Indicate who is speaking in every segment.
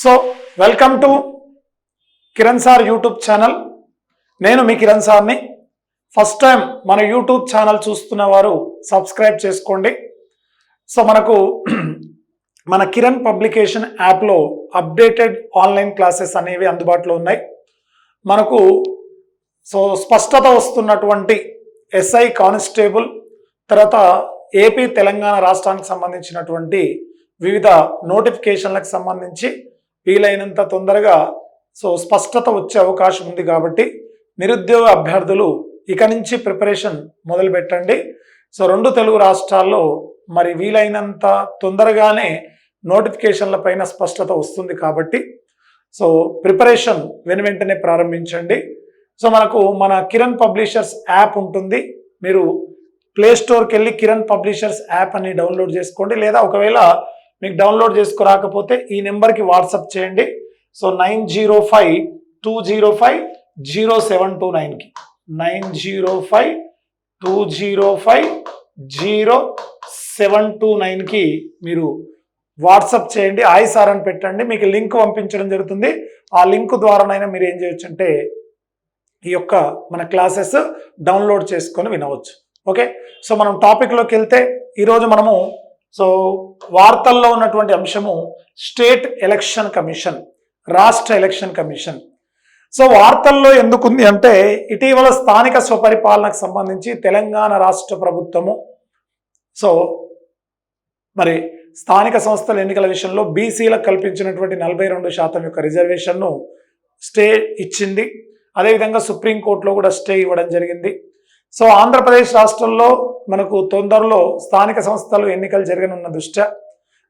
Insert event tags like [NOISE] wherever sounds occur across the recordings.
Speaker 1: So welcome to Kiran sir YouTube channel నేను మీ కిరణ్ సార్ని. ఫస్ట్ టైం మన యూట్యూబ్ ఛానల్ చూస్తున్న వారు సబ్స్క్రైబ్ చేసుకోండి. సో మనకు [CLEARS THROAT] మన కిరణ్ పబ్లికేషన్ యాప్లో అప్డేటెడ్ ఆన్లైన్ క్లాసెస్ అనేవి అందుబాటులో ఉన్నాయి. మనకు సో స్పష్టత వస్తున్నటువంటి ఎస్ఐ కానిస్టేబుల్ తర్వాత ఏపీ తెలంగాణ రాష్ట్రానికి సంబంధించినటువంటి వివిధ నోటిఫికేషన్లకు సంబంధించి వీలైనంత తొందరగా సో స్పష్టత వచ్చే అవకాశం ఉంది కాబట్టి నిరుద్యోగ అభ్యర్థులు ఇక నుంచి ప్రిపరేషన్ మొదలుపెట్టండి సో రెండు తెలుగు రాష్ట్రాల్లో మరి వీలైనంత తొందరగానే నోటిఫికేషన్ల పైన స్పష్టత వస్తుంది కాబట్టి సో ప్రిపరేషన్ వెను వెంటనే ప్రారంభించండి. సో మనకు మన కిరణ్ పబ్లిషర్స్ యాప్ ఉంటుంది. మీరు ప్లే స్టోర్కి వెళ్ళి కిరణ్ పబ్లిషర్స్ యాప్ అని డౌన్లోడ్ చేసుకోండి. లేదా ఒకవేళ మీకు డౌన్లోడ్ చేసుకోరాకపోతే ఈ నెంబర్కి వాట్సాప్ చేయండి. So nine zero five two zero five zero seven two నైన్కి. Nine zero five two zero five zero seven two నైన్కి మీరు వాట్సప్ చేయండి. ఆయ్ సార్ అని పెట్టండి. మీకు లింక్ పంపించడం జరుగుతుంది. ఆ లింక్ ద్వారానైనా మీరు ఏం చేయొచ్చు అంటే ఈ యొక్క మన క్లాసెస్ డౌన్లోడ్ చేసుకొని వినవచ్చు. ఓకే? సో మనం టాపిక్లోకి వెళ్తే ఈరోజు మనము సో వార్తల్లో ఉన్నటువంటి అంశము స్టేట్ ఎలక్షన్ కమిషన్ రాష్ట్ర ఎలక్షన్ కమిషన్. సో వార్తల్లో ఎందుకుంది అంటే ఇటీవల స్థానిక స్వపరిపాలనకు సంబంధించి తెలంగాణ రాష్ట్ర ప్రభుత్వము సో మరి స్థానిక సంస్థల ఎన్నికల విషయంలో బీసీలకు కల్పించినటువంటి నలభై రెండు శాతం యొక్క రిజర్వేషన్ను స్టే ఇచ్చింది. అదేవిధంగా సుప్రీంకోర్టులో కూడా స్టే ఇవ్వడం జరిగింది. సో ఆంధ్రప్రదేశ్ రాష్ట్రంలో మనకు తొందరలో స్థానిక సంస్థలు ఎన్నికలు జరగనున్న దృష్ట్యా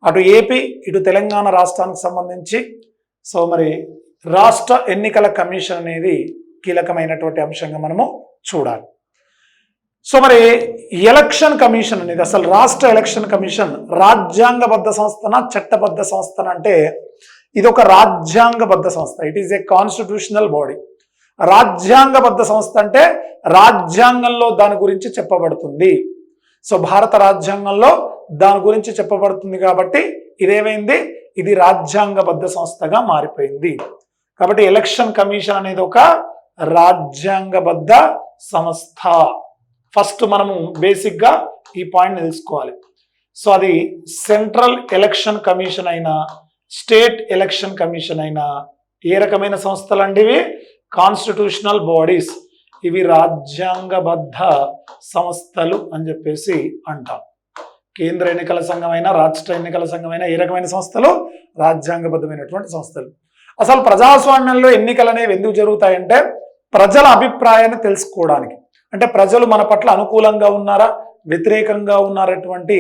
Speaker 1: అటు ఏపీ ఇటు తెలంగాణ రాష్ట్రానికి సంబంధించి సో మరి రాష్ట్ర ఎన్నికల కమిషన్ అనేది కీలకమైనటువంటి అంశంగా మనము చూడాలి. సో మరి ఎలక్షన్ కమిషన్ అనేది అసలు రాష్ట్ర ఎలక్షన్ కమిషన్ రాజ్యాంగబద్ధ సంస్థన చట్టబద్ధ సంస్థన అంటే ఇది ఒక రాజ్యాంగబద్ధ సంస్థ. It is a constitutional body రాజ్యాంగబద్ధ సంస్థ అంటే రాజ్యాంగంలో దాని గురించి చెప్పబడుతుంది. సో భారత రాజ్యాంగంలో దాని గురించి చెప్పబడుతుంది కాబట్టి ఇదేమైంది? ఇది రాజ్యాంగబద్ధ సంస్థగా మారిపోయింది. కాబట్టి ఎలక్షన్ కమిషన్ అనేది ఒక రాజ్యాంగబద్ధ సంస్థ. ఫస్ట్ మనము బేసిక్గా ఈ పాయింట్ తెలుసుకోవాలి. సో అది సెంట్రల్ ఎలక్షన్ కమిషన్ అయినా స్టేట్ ఎలక్షన్ కమిషన్ అయినా ఏ రకమైన సంస్థలు అండివి కాన్స్టిట్యూషనల్ బాడీస్ ఇవి రాజ్యాంగబద్ధ సంస్థలు అని చెప్పేసి అంటాం. కేంద్ర ఎన్నికల సంఘమైన రాష్ట్ర ఎన్నికల సంఘమైన ఏ రకమైన సంస్థలు? రాజ్యాంగబద్ధమైనటువంటి సంస్థలు. అసలు ప్రజాస్వామ్యంలో ఎన్నికలు అనేవి ఎందుకు జరుగుతాయంటే ప్రజల అభిప్రాయాన్ని తెలుసుకోవడానికి. అంటే ప్రజలు మన పట్ల అనుకూలంగా ఉన్నారా? వ్యతిరేకంగా ఉన్నారటువంటి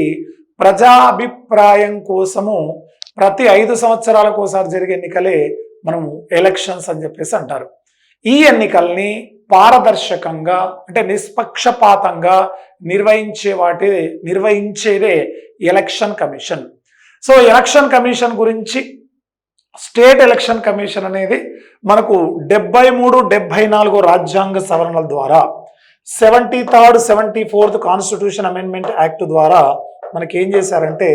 Speaker 1: ప్రజా అభిప్రాయం కోసము ప్రతి ఐదు సంవత్సరాలకు ఒకసారి జరిగే ఎన్నికలే మనము ఎలక్షన్స్ అని చెప్పేసి అంటారు. ఈ ఎన్నికల్ని పారదర్శకంగా అంటే నిష్పక్షపాతంగా నిర్వహించే వాటి నిర్వహించేదే election commission. So election commission గురించి స్టేట్ ఎలక్షన్ కమిషన్ అనేది మనకు డెబ్బై మూడు డెబ్బై నాలుగు రాజ్యాంగ సవరణల ద్వారా seventy third seventy fourth constitution amendment act ద్వారా మనకి ఏం చేశారంటే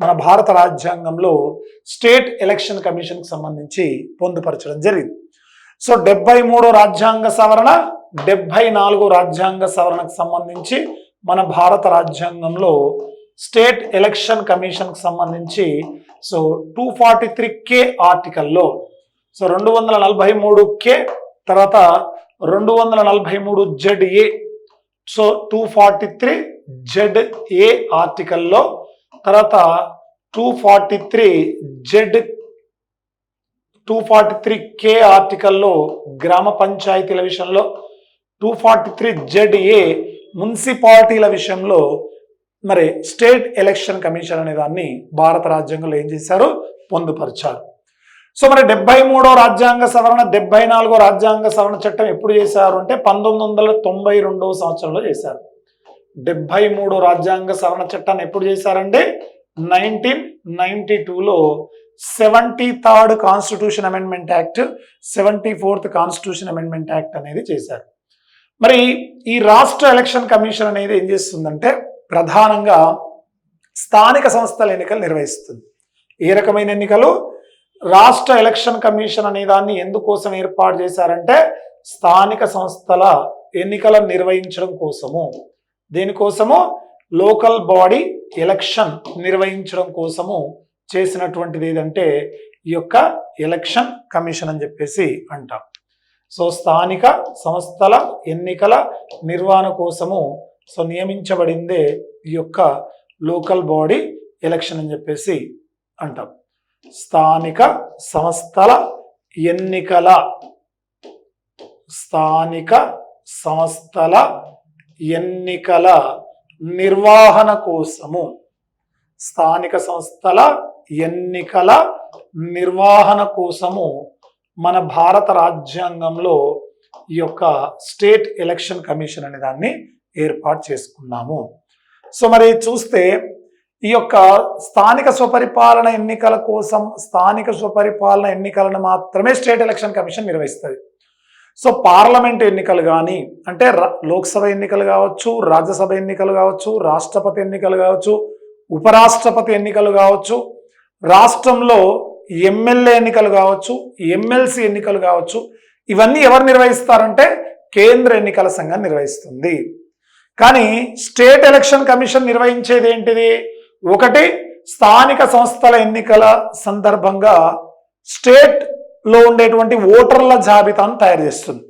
Speaker 1: మన భారత రాజ్యాంగంలో స్టేట్ ఎలక్షన్ కమిషన్కి సంబంధించి పొందుపరచడం జరిగింది. సో డెబ్బై మూడో రాజ్యాంగ సవరణ డెబ్బై నాలుగో రాజ్యాంగ సవరణకు సంబంధించి మన భారత రాజ్యాంగంలో స్టేట్ ఎలక్షన్ కమిషన్కి సంబంధించి so two forty three K ఆర్టికల్లో సో రెండు వందల నలభై మూడు కే తర్వాత రెండు వందల నలభై మూడు Z A so two forty three Z A ఆర్టికల్లో తర్వాత two forty three Z two forty three K ఆర్టికల్లో గ్రామ పంచాయతీల విషయంలో two forty three Z A మున్సిపాలిటీల విషయంలో మరి స్టేట్ ఎలక్షన్ కమిషన్ అనే దాన్ని భారత రాజ్యాంగంలో ఏం చేశారు? పొందుపరిచారు. సో మరి డెబ్బై మూడో రాజ్యాంగ సవరణ డెబ్బై నాలుగో రాజ్యాంగ సవరణ చట్టం ఎప్పుడు చేశారు అంటే పంతొమ్మిది వందల తొంభై రెండవ సంవత్సరంలో చేశారు. డెబ్బై మూడో రాజ్యాంగ సవరణ చట్టాన్ని ఎప్పుడు చేశారంటే నైన్టీన్ నైన్టీ టూలో seventy third constitution amendment act seventy fourth constitution amendment act అనేది చేశారు. మరి ఈ రాష్ట్ర ఎలక్షన్ కమిషన్ అనేది ఏం చేస్తుందంటే ప్రధానంగా స్థానిక సంస్థల ఎన్నికలు నిర్వహిస్తుంది. ఏ రకమైన ఎన్నికలు? రాష్ట్ర ఎలక్షన్ కమిషన్ అనే దాన్ని ఎందుకోసం ఏర్పాటు చేశారంటే స్థానిక సంస్థల ఎన్నికలను నిర్వహించడం కోసము. దేనికోసము? లోకల్ బాడీ ఎలక్షన్ నిర్వహించడం కోసము చేసినటువంటిది ఏదంటే ఈ యొక్క ఎలక్షన్ కమిషన్ అని చెప్పేసి అంటాం. సో స్థానిక సంస్థల ఎన్నికల నిర్వహణ కోసము సో నియమించబడిందే ఈ యొక్క లోకల్ బాడీ ఎలక్షన్ అని చెప్పేసి అంటాం. స్థానిక సంస్థల ఎన్నికల స్థానిక సంస్థల ఎన్నికల నిర్వహణ కోసము స్థానిక సంస్థల ఎన్నికల నిర్వహణ కోసము మన భారత రాజ్యాంగంలో ఈ యొక్క స్టేట్ ఎలక్షన్ కమిషన్ అనే దాన్ని ఏర్పాటు చేసుకున్నాము. సో మరి చూస్తే ఈ యొక్క స్థానిక స్వపరిపాలన ఎన్నికల కోసం స్థానిక స్వపరిపాలన ఎన్నికలను మాత్రమే స్టేట్ ఎలక్షన్ కమిషన్ నిర్వహిస్తుంది. సో పార్లమెంట్ ఎన్నికలు కానీ అంటే లోక్సభ ఎన్నికలు కావచ్చు రాజ్యసభ ఎన్నికలు కావచ్చు రాష్ట్రపతి ఎన్నికలు కావచ్చు ఉపరాష్ట్రపతి ఎన్నికలు కావచ్చు రాష్ట్రంలో ఎమ్మెల్యే ఎన్నికలు కావచ్చు ఎమ్మెల్సీ ఎన్నికలు కావచ్చు ఇవన్నీ ఎవరు నిర్వహిస్తారంటే కేంద్ర ఎన్నికల సంఘం నిర్వహిస్తుంది. కానీ స్టేట్ ఎలక్షన్ కమిషన్ నిర్వహించేది ఏంటిది? ఒకటి స్థానిక సంస్థల ఎన్నికల సందర్భంగా స్టేట్లో ఉండేటువంటి ఓటర్ల జాబితాను తయారు చేస్తుంది.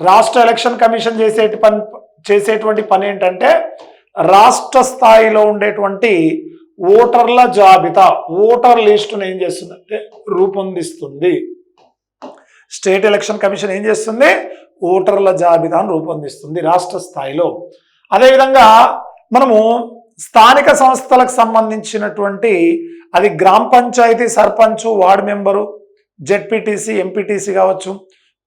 Speaker 1: రాష్ట్ర ఎలక్షన్ కమిషన్ చేసేటి పని చేసేటువంటి పని ఏంటంటే రాష్ట్ర స్థాయిలో ఉండేటువంటి ఓటర్ల జాబితా ఓటర్ లిస్టును ఏం చేస్తుందంటే రూపొందిస్తుంది. స్టేట్ ఎలక్షన్ కమిషన్ ఏం చేస్తుంది? ఓటర్ల జాబితాను రూపొందిస్తుంది రాష్ట్ర స్థాయిలో. అదేవిధంగా మనము స్థానిక సంస్థలకు సంబంధించినటువంటి అది గ్రామ panchayat sarpanch ward member ZPTC MPTC కావచ్చు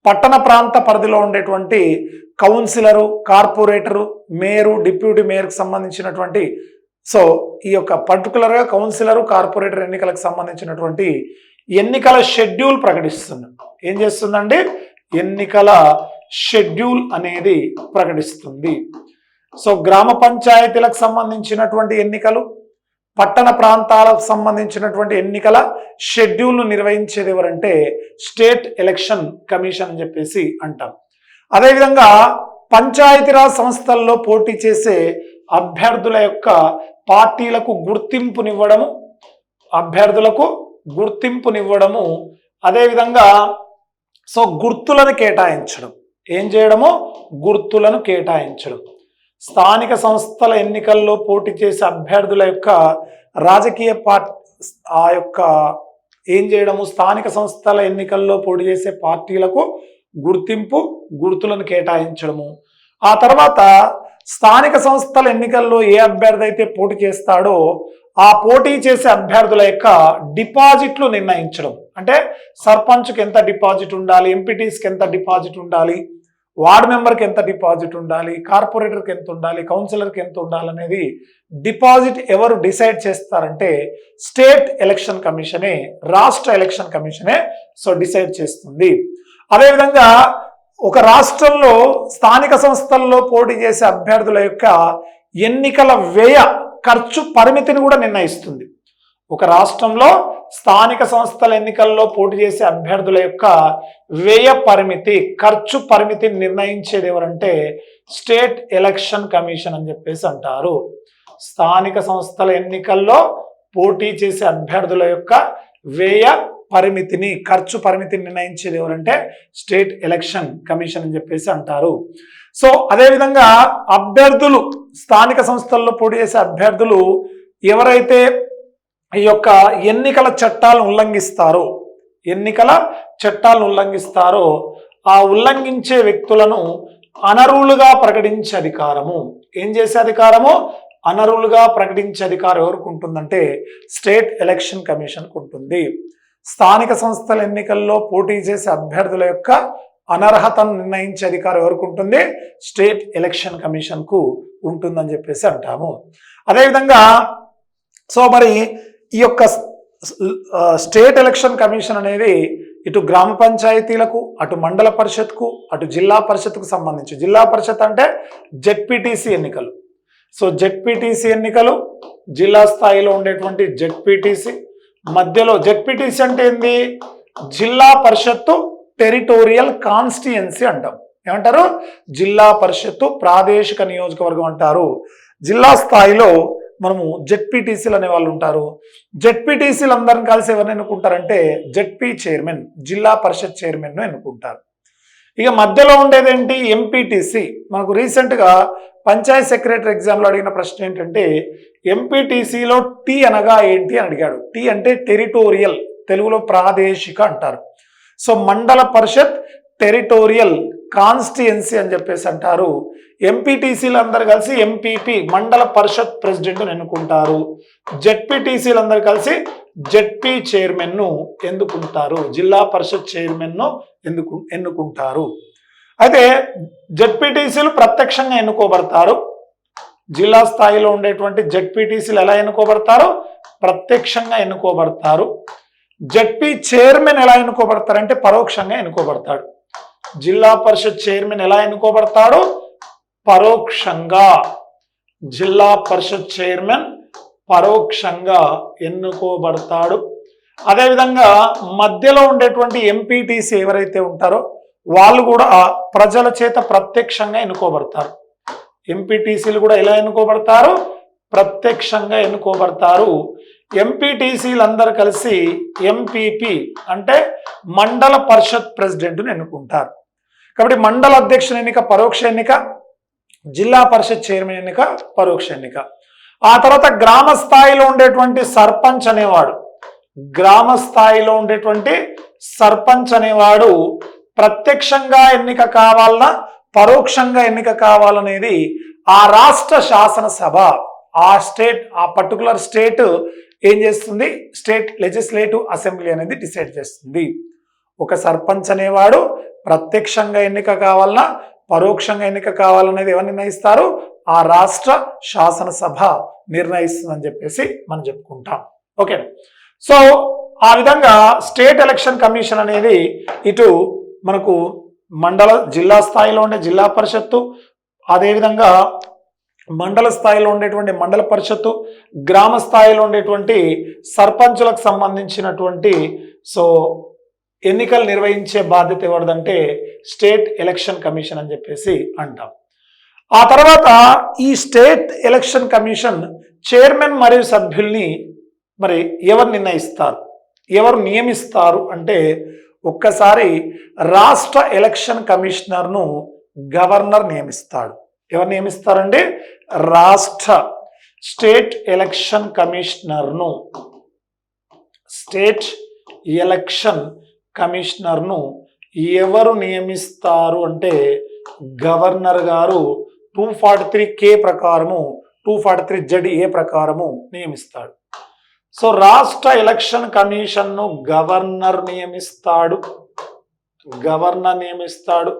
Speaker 1: పట్టణ ప్రాంత పరిధిలో ఉండేటువంటి కౌన్సిలరు కార్పొరేటరు మేయరు డిప్యూటీ మేయర్కి సంబంధించినటువంటి సో ఈ యొక్క పర్టికులర్గా కౌన్సిలరు కార్పొరేటర్ ఎన్నికలకు సంబంధించినటువంటి ఎన్నికల షెడ్యూల్ ప్రకటిస్తుంది. ఏం చేస్తుందండి? ఎన్నికల షెడ్యూల్ అనేది ప్రకటిస్తుంది. సో గ్రామ పంచాయతీలకు సంబంధించినటువంటి ఎన్నికలు పట్టణ ప్రాంతాలకు సంబంధించినటువంటి ఎన్నికల షెడ్యూల్ను నిర్వహించేది ఎవరంటే స్టేట్ ఎలక్షన్ కమిషన్ అని చెప్పేసి అంటారు. అదేవిధంగా పంచాయతీరాజ్ సంస్థల్లో పోటీ చేసే అభ్యర్థుల యొక్క పార్టీలకు గుర్తింపునివ్వడము అభ్యర్థులకు గుర్తింపునివ్వడము అదేవిధంగా సో గుర్తులను కేటాయించడం. ఏం చేయడము? గుర్తులను కేటాయించడం. స్థానిక సంస్థల ఎన్నికల్లో పోటీ చేసే అభ్యర్థుల యొక్క రాజకీయ పార్టీ ఆ యొక్క ఏం చేయడము? స్థానిక సంస్థల ఎన్నికల్లో పోటీ చేసే పార్టీలకు గుర్తింపు గుర్తులను కేటాయించడము. ఆ తర్వాత స్థానిక సంస్థల ఎన్నికల్లో ఏ అభ్యర్థి అయితే పోటీ చేస్తాడో ఆ పోటీ చేసే అభ్యర్థుల యొక్క డిపాజిట్లు నిర్ణయించడం. అంటే సర్పంచ్కి ఎంత డిపాజిట్ ఉండాలి? ఎంపీటీస్కి ఎంత డిపాజిట్ ఉండాలి? వార్డ్ మెంబర్కి ఎంత డిపాజిట్ ఉండాలి కార్పొరేటర్కి ఎంత ఉండాలి కౌన్సిలర్కి ఎంత ఉండాలి అనేది డిపాజిట్ ఎవరు డిసైడ్ చేస్తారంటే స్టేట్ ఎలక్షన్ కమిషనే రాష్ట్ర ఎలక్షన్ కమిషనే సో డిసైడ్ చేస్తుంది. అదేవిధంగా ఒక రాష్ట్రంలో స్థానిక సంస్థల్లో పోటీ చేసే అభ్యర్థుల యొక్క ఎన్నికల వ్యయ ఖర్చు పరిమితిని కూడా నిర్ణయిస్తుంది. ఒక రాష్ట్రంలో స్థానిక సంస్థల ఎన్నికల్లో పోటీ చేసే అభ్యర్థుల యొక్క వ్యయ పరిమితి ఖర్చు పరిమితిని నిర్ణయించేది ఎవరంటే స్టేట్ ఎలక్షన్ కమిషన్ అని చెప్పేసి అంటారు. స్థానిక సంస్థల ఎన్నికల్లో పోటీ చేసే అభ్యర్థుల యొక్క వ్యయ పరిమితిని ఖర్చు పరిమితిని నిర్ణయించేది ఎవరంటే స్టేట్ ఎలక్షన్ కమిషన్ అని చెప్పేసి అంటారు. సో అదేవిధంగా అభ్యర్థులు స్థానిక సంస్థల్లో పోటీ చేసే అభ్యర్థులు ఎవరైతే ఈ యొక్క ఎన్నికల చట్టాలను ఉల్లంఘిస్తారో ఎన్నికల చట్టాలను ఉల్లంఘిస్తారో ఆ ఉల్లంఘించే వ్యక్తులను అనర్హులుగా ప్రకటించే అధికారము. ఏం చేసే అధికారము? అనర్హులుగా ప్రకటించే అధికారం ఎవరికి ఉంటుందంటే స్టేట్ ఎలక్షన్ కమిషన్కు ఉంటుంది. స్థానిక సంస్థల ఎన్నికల్లో పోటీ చేసే అభ్యర్థుల యొక్క అనర్హతను నిర్ణయించే అధికారం ఎవరికి ఉంటుంది? స్టేట్ ఎలక్షన్ కమిషన్కు ఉంటుందని చెప్పేసి అంటాము. అదేవిధంగా సో మరి ఈ యొక్క స్టేట్ ఎలక్షన్ కమిషన్ అనేది ఇటు గ్రామ పంచాయతీలకు అటు మండల పరిషత్కు అటు జిల్లా పరిషత్కు సంబంధించి. జిల్లా పరిషత్ అంటే జెడ్పీటీసీ ఎన్నికలు. సో జెడ్పీటీసీ ఎన్నికలు జిల్లా స్థాయిలో ఉండేటువంటి జెడ్పీటీసీ మధ్యలో జెడ్పీటీసీ అంటే ఏంది? జిల్లా పరిషత్తు టెరిటోరియల్ కాన్స్టిట్యుయెన్సీ అంటాం. ఏమంటారు? జిల్లా పరిషత్తు ప్రాదేశిక నియోజకవర్గం అంటారు. జిల్లా స్థాయిలో మనము జెడ్పీటీసీలు అనే వాళ్ళు ఉంటారు. జెడ్పీటీసీలు అందరం కలిసి ఎవరిని ఎన్నుకుంటారంటే జెడ్పీ చైర్మన్ జిల్లా పరిషత్ చైర్మన్ ఎన్నుకుంటారు. ఇక మధ్యలో ఉండేది ఏంటి? ఎంపీటీసీ. మనకు రీసెంట్గా పంచాయత్ సెక్రటరీ ఎగ్జామ్లో అడిగిన ప్రశ్న ఏంటంటే ఎంపీటీసీలో టీ అనగా ఏంటి అని అడిగాడు. టీ అంటే టెరిటోరియల్ తెలుగులో ప్రాదేశిక అంటారు. సో మండల పరిషత్ టెరిటోరియల్ కాన్స్టిట్యుయెన్సీ అని చెప్పేసి అంటారు. ఎంపీటీసీలు అందరు కలిసి ఎంపీపీ మండల పరిషత్ ప్రెసిడెంట్ ఎన్నుకుంటారు. జెడ్పీటీసీలు అందరు కలిసి జెడ్పీ చైర్మన్ను ఎన్నుకుంటారు. జిల్లా పరిషత్ చైర్మన్ను ఎందుకు ఎన్నుకుంటారు. అయితే జెడ్పీటీసీలు ప్రత్యక్షంగా ఎన్నుకోబడతారు. జిల్లా స్థాయిలో ఉండేటువంటి జెడ్పీటీసీలు ఎలా ఎన్నుకోబడతారు? ప్రత్యక్షంగా ఎన్నుకోబడతారు. జెడ్పీ చైర్మన్ ఎలా ఎన్నుకోబడతారంటే పరోక్షంగా ఎన్నుకోబడతాడు. జిల్లా పరిషత్ చైర్మన్ ఎలా ఎన్నుకోబడతాడు? పరోక్షంగా. జిల్లా పరిషత్ చైర్మన్ పరోక్షంగా ఎన్నుకోబడతాడు. అదేవిధంగా మధ్యలో ఉండేటువంటి ఎంపీటీసీ ఎవరైతే ఉంటారో వాళ్ళు కూడా ప్రజల చేత ప్రత్యక్షంగా ఎన్నుకోబడతారు. ఎంపీటీసీలు కూడా ఎలా ఎన్నుకోబడతారు? ప్రత్యక్షంగా ఎన్నుకోబడతారు. ఎంపీటీసీలు అందరు కలిసి ఎంపీపీ అంటే మండల పరిషత్ ప్రెసిడెంట్ను ఎన్నుకుంటారు. కాబట్టి మండల అధ్యక్షుని ఎన్నిక పరోక్ష ఎన్నిక జిల్లా పరిషత్ చైర్మన్ ఎన్నిక పరోక్ష ఎన్నిక. ఆ తర్వాత గ్రామ స్థాయిలో ఉండేటువంటి సర్పంచ్ అనేవాడు. గ్రామ స్థాయిలో ఉండేటువంటి సర్పంచ్ అనేవాడు ప్రత్యక్షంగా ఎన్నిక కావాలన్నా పరోక్షంగా ఎన్నిక కావాలనేది ఆ రాష్ట్ర శాసనసభ ఆ స్టేట్ ఆ పర్టికులర్ స్టేట్ ఏం చేస్తుంది? స్టేట్ లెజిస్లేటివ్ అసెంబ్లీ అనేది డిసైడ్ చేస్తుంది. ఒక సర్పంచ్ అనేవాడు ప్రత్యక్షంగా ఎన్నిక కావాలన్నా పరోక్షంగా ఎన్నిక కావాలనేది ఎవరు నిర్ణయిస్తారు? ఆ రాష్ట్ర శాసనసభ నిర్ణయిస్తుందని చెప్పేసి మనం చెప్పుకుంటాం. ఓకే. సో ఆ విధంగా స్టేట్ ఎలక్షన్ కమిషన్ అనేది ఇటు మనకు మండల జిల్లా స్థాయిలో ఉండే జిల్లా పరిషత్తు అదేవిధంగా మండల స్థాయిలో ఉండేటువంటి మండల పరిషత్తు గ్రామ స్థాయిలో ఉండేటువంటి సర్పంచులకు సంబంధించినటువంటి సో ఎన్నికలు నిర్వహించే బాధ్యత ఎవరిదంటే స్టేట్ ఎలక్షన్ కమిషన్ అని చెప్పేసి అంటాం. ఆ తర్వాత ఈ స్టేట్ ఎలక్షన్ కమిషన్ చైర్మన్ మరియు సభ్యుల్ని మరి ఎవరు నిర్ణయిస్తారు? ఎవరు నియమిస్తారు? అంటే ఒక్కసారి రాష్ట్ర ఎలక్షన్ కమిషనర్ను గవర్నర్ నియమిస్తాడు. ఎవరు నియమిస్తారండి? రాష్ట్ర స్టేట్ ఎలక్షన్ కమిషనర్ను. స్టేట్ ఎలక్షన్ కమిషనర్ను ఎవరు నియమిస్తారు అంటే గవర్నర్ గారు టూ ఫార్టీ త్రీ కే ప్రకారము two forty three Z A ప్రకారము నియమిస్తాడు. సో రాష్ట్ర ఎలక్షన్ కమిషన్ను గవర్నర్ నియమిస్తాడు. గవర్నర్ నియమిస్తాడు.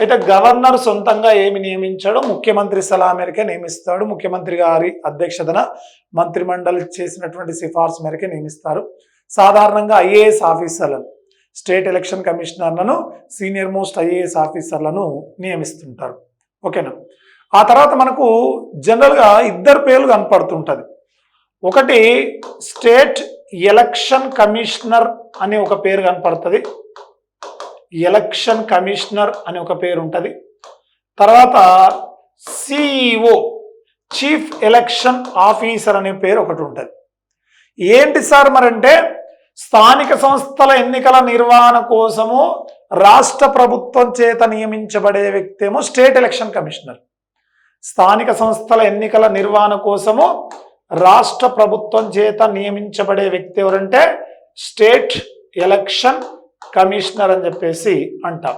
Speaker 1: అయితే గవర్నర్ సొంతంగా ఏమి నియమించాడో ముఖ్యమంత్రి సలహా మేరకే నియమిస్తాడు. ముఖ్యమంత్రి గారి అధ్యక్షతన మంత్రిమండలి చేసినటువంటి సిఫార్సు మేరకే నియమిస్తారు. సాధారణంగా ఐఏఎస్ ఆఫీసర్లను స్టేట్ ఎలక్షన్ కమిషనర్లను సీనియర్ మోస్ట్ ఐఏఎస్ ఆఫీసర్లను నియమిస్తుంటారు. ఓకేనా? ఆ తర్వాత మనకు జనరల్గా ఇద్దరు పేర్లు కనపడుతుంటుంది. ఒకటి స్టేట్ ఎలక్షన్ కమిషనర్ అనే ఒక పేరు కనపడుతుంది. ఎలక్షన్ కమిషనర్ అని ఒక పేరు ఉంటుంది తర్వాత సిఇఓ చీఫ్ ఎలక్షన్ ఆఫీసర్ అనే పేరు ఒకటి ఉంటుంది ఏంటి సార్ మరంటే స్థానిక సంస్థల ఎన్నికల నిర్వహణ కోసము రాష్ట్ర ప్రభుత్వం చేత నియమించబడే వ్యక్తి ఏమో స్టేట్ ఎలక్షన్ కమిషనర్ స్థానిక సంస్థల ఎన్నికల నిర్వహణ కోసము రాష్ట్ర ప్రభుత్వం చేత నియమించబడే వ్యక్తి ఎవరంటే స్టేట్ ఎలక్షన్ కమిషనర్ అని చెప్పేసి అంటాం.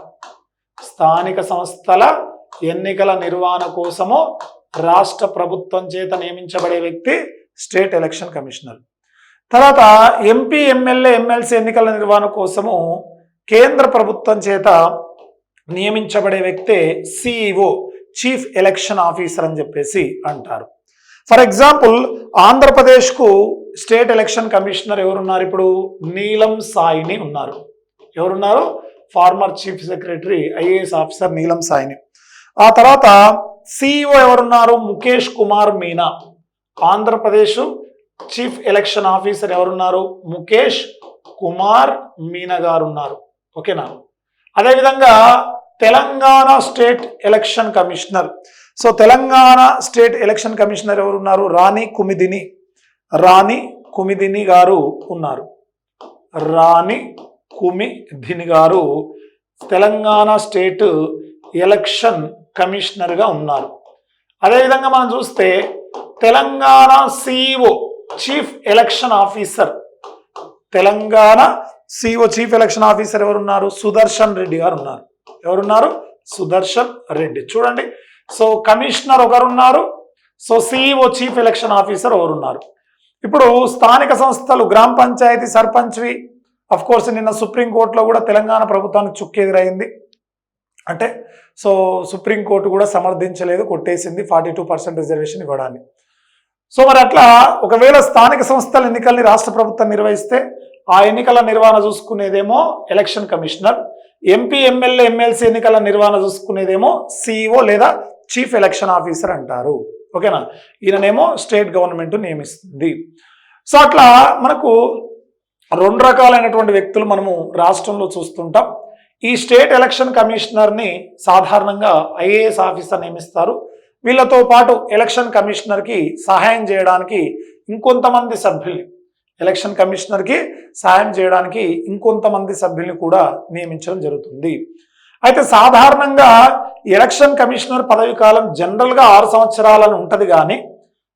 Speaker 1: స్థానిక సంస్థల ఎన్నికల నిర్వహణ కోసము రాష్ట్ర ప్రభుత్వం చేత నియమించబడే వ్యక్తి స్టేట్ ఎలక్షన్ కమిషనర్. తర్వాత ఎంపీ ఎమ్మెల్యే ఎమ్మెల్సీ ఎన్నికల నిర్వహణ కోసము కేంద్ర ప్రభుత్వం చేత నియమించబడే వ్యక్తే సిఇఓ చీఫ్ ఎలక్షన్ ఆఫీసర్ అని చెప్పేసి అంటారు. ఫర్ ఎగ్జాంపుల్ ఆంధ్రప్రదేశ్కు స్టేట్ ఎలక్షన్ కమిషనర్ ఎవరున్నారు ఇప్పుడు? నీలం సాయిని ఉన్నారు. ఎవరున్నారు? Former chief secretary IAS officer Neelam Sawhney. ఆ తర్వాత సిఇఓ ఎవరున్నారు? Mukesh Kumar Meena. Andhra Pradesh chief election officer ఎవరున్నారు? ముఖేష్ కుమార్ మీనా గారు ఉన్నారు ఓకేనా? అదేవిధంగా Telangana state election commissioner so Telangana state election commissioner ఎవరున్నారు? రాణి కుమిదిని. రాణి కుమిదిని గారు ఉన్నారు. రాణి కుమిదిని గారు తెలంగాణ స్టేట్ ఎలక్షన్ కమిషనర్గా ఉన్నారు. అదేవిధంగా మనం చూస్తే Telangana CEO chief election officer. Telangana CEO chief election officer ఎవరున్నారు? సుదర్శన్ రెడ్డి గారు ఉన్నారు. ఎవరున్నారు? సుదర్శన్ రెడ్డి. చూడండి. So commissioner ఒకరున్నారు. So CEO chief election officer ఎవరున్నారు? ఇప్పుడు స్థానిక సంస్థలు గ్రామ పంచాయతీ సర్పంచ్వి అఫ్ కోర్స్ నిన్న సుప్రీంకోర్టులో కూడా తెలంగాణ ప్రభుత్వానికి చుక్కెదురైంది అంటే సో సుప్రీంకోర్టు కూడా సమర్థించలేదు కొట్టేసింది ఫార్టీ టూ పర్సెంట్ రిజర్వేషన్ ఇవ్వడాన్ని. సో మరి అట్లా ఒకవేళ స్థానిక సంస్థల ఎన్నికల్ని రాష్ట్ర ప్రభుత్వం నిర్వహిస్తే ఆ ఎన్నికల నిర్వహణ చూసుకునేదేమో election commissioner MP MLA MLC ఎన్నికల నిర్వహణ చూసుకునేదేమో సిఇఓ లేదా చీఫ్ ఎలక్షన్ ఆఫీసర్ అంటారు. ఓకేనా ఈయననేమో స్టేట్ గవర్నమెంట్ నియమిస్తుంది. సో అట్లా మనకు రెండు రకాలైనటువంటి వ్యక్తులు మనము రాష్ట్రంలో చూస్తుంటాం. ఈ స్టేట్ ఎలక్షన్ కమిషనర్ని సాధారణంగా ఐఏఎస్ ఆఫీసర్ నియమిస్తారు. వీళ్ళతో పాటు ఎలక్షన్ కమిషనర్కి సహాయం చేయడానికి ఇంకొంతమంది సభ్యుల్ని ఎలక్షన్ కమిషనర్కి సహాయం చేయడానికి ఇంకొంతమంది సభ్యుల్ని కూడా నియమించడం జరుగుతుంది. అయితే సాధారణంగా ఎలక్షన్ కమిషనర్ పదవి కాలం జనరల్గా ఆరు సంవత్సరాలను ఉంటుంది కానీ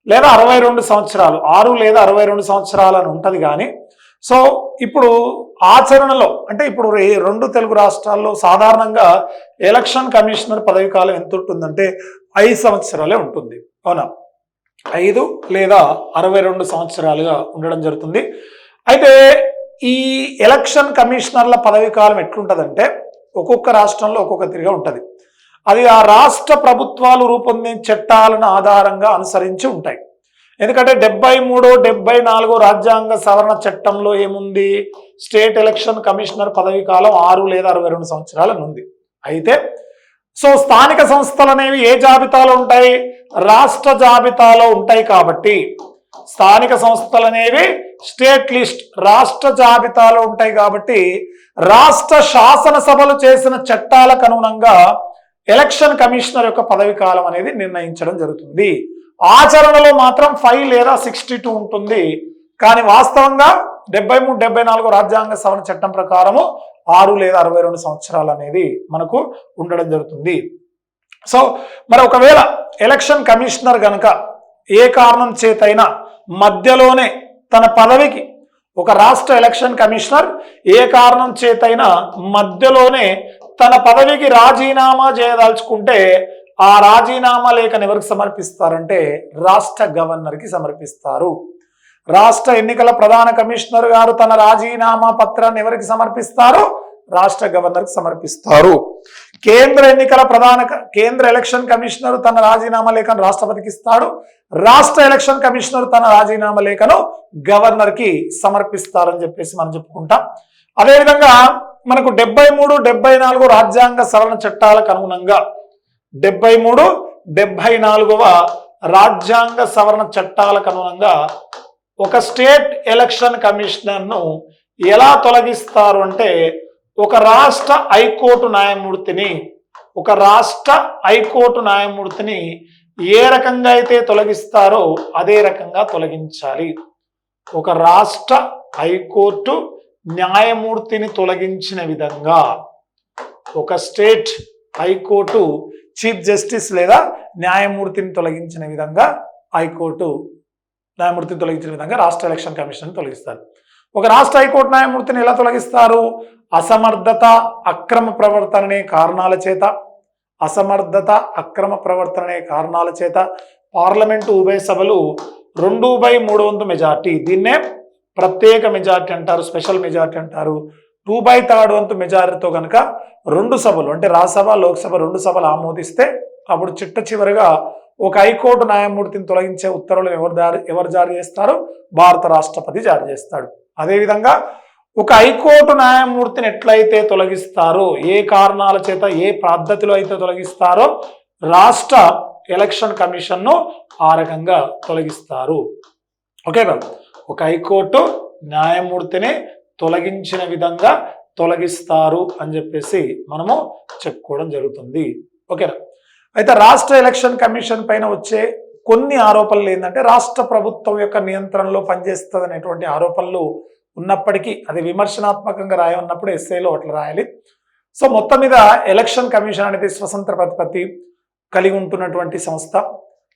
Speaker 1: లేదా అరవై రెండు సంవత్సరాలు ఆరు లేదా అరవై రెండు సంవత్సరాలను ఉంటుంది కానీ సో ఇప్పుడు ఆచరణలో అంటే ఇప్పుడు ఈ రెండు తెలుగు రాష్ట్రాల్లో సాధారణంగా ఎలక్షన్ కమిషనర్ పదవి కాలం ఎంత ఉంటుందంటే ఐదు సంవత్సరాలే ఉంటుంది. అవునా? ఐదు లేదా అరవై రెండు సంవత్సరాలుగా ఉండడం జరుగుతుంది. అయితే ఈ ఎలక్షన్ కమిషనర్ల పదవి కాలం ఎట్లుంటుందంటే ఒక్కొక్క రాష్ట్రంలో ఒక్కొక్క తిరిగా ఉంటుంది. అది ఆ రాష్ట్ర ప్రభుత్వాలు రూపొందించే చట్టాలను ఆధారంగా అనుసరించి ఉంటాయి. ఎందుకంటే డెబ్బై మూడో డెబ్బై నాలుగో రాజ్యాంగ సవరణ చట్టంలో ఏముంది? స్టేట్ ఎలక్షన్ కమిషనర్ పదవి కాలం ఆరు లేదా అరవై రెండు సంవత్సరాలను ఉంది. అయితే సో స్థానిక సంస్థలు అనేవి ఏ జాబితాలో ఉంటాయి? రాష్ట్ర జాబితాలో ఉంటాయి కాబట్టి స్థానిక సంస్థలు అనేవి స్టేట్ లిస్ట్ రాష్ట్ర జాబితాలో ఉంటాయి కాబట్టి రాష్ట్ర శాసనసభలు చేసిన చట్టాలకు అనుగుణంగా ఎలక్షన్ కమిషనర్ యొక్క పదవి కాలం అనేది నిర్ణయించడం జరుగుతుంది. ఆచరణలో మాత్రం ఫైవ్ లేదా సిక్స్టీ టూ ఉంటుంది. కానీ వాస్తవంగా డెబ్బై మూడు డెబ్బై నాలుగు రాజ్యాంగ సవరణ చట్టం ప్రకారము ఆరు లేదా అరవై రెండు సంవత్సరాలు అనేది మనకు ఉండడం జరుగుతుంది. సో మరి ఒకవేళ ఎలక్షన్ కమిషనర్ గనక ఏ కారణం చేతైనా మధ్యలోనే తన పదవికి ఒక రాష్ట్ర ఎలక్షన్ కమిషనర్ ఏ కారణం చేతైనా మధ్యలోనే తన పదవికి రాజీనామా చేయదలుచుకుంటే ఆ రాజీనామా లేఖను ఎవరికి సమర్పిస్తారంటే రాష్ట్ర గవర్నర్కి సమర్పిస్తారు. రాష్ట్ర ఎన్నికల ప్రధాన కమిషనర్ గారు తన రాజీనామా పత్రాన్ని ఎవరికి సమర్పిస్తారు రాష్ట్ర గవర్నర్కి సమర్పిస్తారు. కేంద్ర ఎన్నికల ప్రధాన కేంద్ర ఎలక్షన్ కమిషనర్ తన రాజీనామా లేఖను రాష్ట్రపతికి ఇస్తాడు. రాష్ట్ర ఎలక్షన్ కమిషనర్ తన రాజీనామా లేఖను గవర్నర్కి సమర్పిస్తారని చెప్పేసి మనం చెప్పుకుంటాం. అదేవిధంగా మనకు డెబ్బై మూడు డెబ్బై నాలుగు రాజ్యాంగ సవరణ చట్టాలకు అనుగుణంగా డెబ్బై మూడు డెబ్బై నాలుగవ రాజ్యాంగ సవరణ చట్టాలకు అనుగుణంగా ఒక స్టేట్ ఎలక్షన్ కమిషనర్ను ఎలా తొలగిస్తారు అంటే ఒక రాష్ట్ర హైకోర్టు న్యాయమూర్తిని ఒక రాష్ట్ర హైకోర్టు న్యాయమూర్తిని ఏ రకంగా అయితే తొలగిస్తారో అదే రకంగా తొలగించాలి. ఒక రాష్ట్ర హైకోర్టు న్యాయమూర్తిని తొలగించిన విధంగా ఒక స్టేట్ హైకోర్టు చీఫ్ జస్టిస్ లేదా న్యాయమూర్తిని తొలగించిన విధంగా హైకోర్టు న్యాయమూర్తిని తొలగించిన విధంగా రాష్ట్ర ఎలక్షన్ కమిషన్ తొలగిస్తారు. ఒక రాష్ట్ర హైకోర్టు న్యాయమూర్తిని ఎలా తొలగిస్తారు? అసమర్థత అక్రమ ప్రవర్తననే కారణాల చేత. అసమర్థత అక్రమ ప్రవర్తననే కారణాల చేత. పార్లమెంటు ఉభయ సభలు రెండు బై మూడు వంతు మెజార్టీ. దీన్నే ప్రత్యేక మెజార్టీ అంటారు స్పెషల్ మెజార్టీ అంటారు. టూ బై థర్డ్ వంతు మెజారిటీతో కనుక రెండు సభలు అంటే రాజ్యసభ లోక్సభ రెండు సభలు ఆమోదిస్తే అప్పుడు చిట్ట చివరిగా ఒక హైకోర్టు న్యాయమూర్తిని తొలగించే ఉత్తర్వులు ఎవరు జారీ ఎవరు జారీ చేస్తారు? భారత రాష్ట్రపతి జారీ చేస్తాడు. అదేవిధంగా ఒక హైకోర్టు న్యాయమూర్తిని ఎట్లయితే తొలగిస్తారో ఏ కారణాల చేత ఏ పద్ధతిలో అయితే తొలగిస్తారో రాష్ట్ర ఎలక్షన్ కమిషన్ను ఆ రకంగా తొలగిస్తారు. ఓకేనా ఒక హైకోర్టు న్యాయమూర్తిని తొలగించిన విధంగా తొలగిస్తారు అని చెప్పేసి మనము చెప్పుకోవడం జరుగుతుంది. ఓకేనా? అయితే రాష్ట్ర ఎలక్షన్ కమిషన్ పైన వచ్చే కొన్ని ఆరోపణలు ఏంటంటే రాష్ట్ర ప్రభుత్వం యొక్క నియంత్రణలో పనిచేస్తుంది అనేటువంటి ఆరోపణలు ఉన్నప్పటికీ అది విమర్శనాత్మకంగా రాయన్నప్పుడు ఎస్ఏలో అట్లా రాయాలి. సో మొత్తం మీద ఎలక్షన్ కమిషన్ అనేది స్వతంత్ర ప్రతిపత్తి కలిగి ఉంటున్నటువంటి సంస్థ.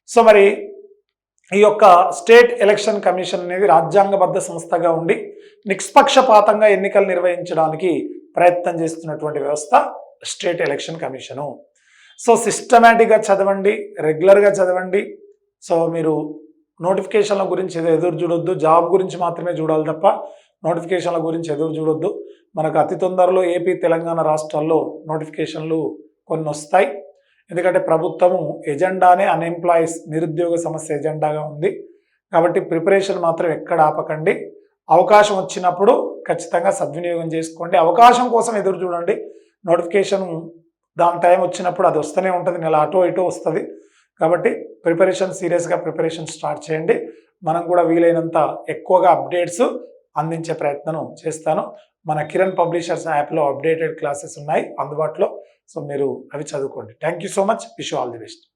Speaker 1: సో మరి ఈ యొక్క స్టేట్ ఎలక్షన్ కమిషన్ అనేది రాజ్యాంగబద్ధ సంస్థగా ఉండి నిష్పక్షపాతంగా ఎన్నికలు నిర్వహించడానికి ప్రయత్నం చేస్తున్నటువంటి వ్యవస్థ స్టేట్ ఎలక్షన్ కమిషను. సో సిస్టమేటిక్గా చదవండి రెగ్యులర్గా చదవండి. సో మీరు నోటిఫికేషన్ల గురించి ఏదో ఎదురు చూడొద్దు. జాబ్ గురించి మాత్రమే చూడాలి తప్ప నోటిఫికేషన్ల గురించి ఎదురు చూడొద్దు. మనకు అతి తొందరలో ఏపీ తెలంగాణ రాష్ట్రాల్లో నోటిఫికేషన్లు కొన్ని వస్తాయి. ఎందుకంటే ప్రభుత్వము ఎజెండానే అన్ఎంప్లాయీస్ నిరుద్యోగ సమస్య ఎజెండాగా ఉంది. కాబట్టి ప్రిపరేషన్ మాత్రం ఎక్కడ ఆపకండి. అవకాశం వచ్చినప్పుడు ఖచ్చితంగా సద్వినియోగం చేసుకోండి. అవకాశం కోసం ఎదురు చూడండి. నోటిఫికేషన్ దాని టైం వచ్చినప్పుడు అది వస్తూనే ఉంటుంది. నెల అటో ఇటో వస్తుంది. కాబట్టి ప్రిపరేషన్ సీరియస్గా ప్రిపరేషన్ స్టార్ట్ చేయండి. మనం కూడా వీలైనంత ఎక్కువగా అప్డేట్స్ అందించే ప్రయత్నం చేస్తాను. మన కిరణ్ పబ్లిషర్స్ యాప్లో అప్డేటెడ్ క్లాసెస్ ఉన్నాయి అందుబాటులో. సో మీరు అవి చదువుకోండి. Thank you so much wish all the best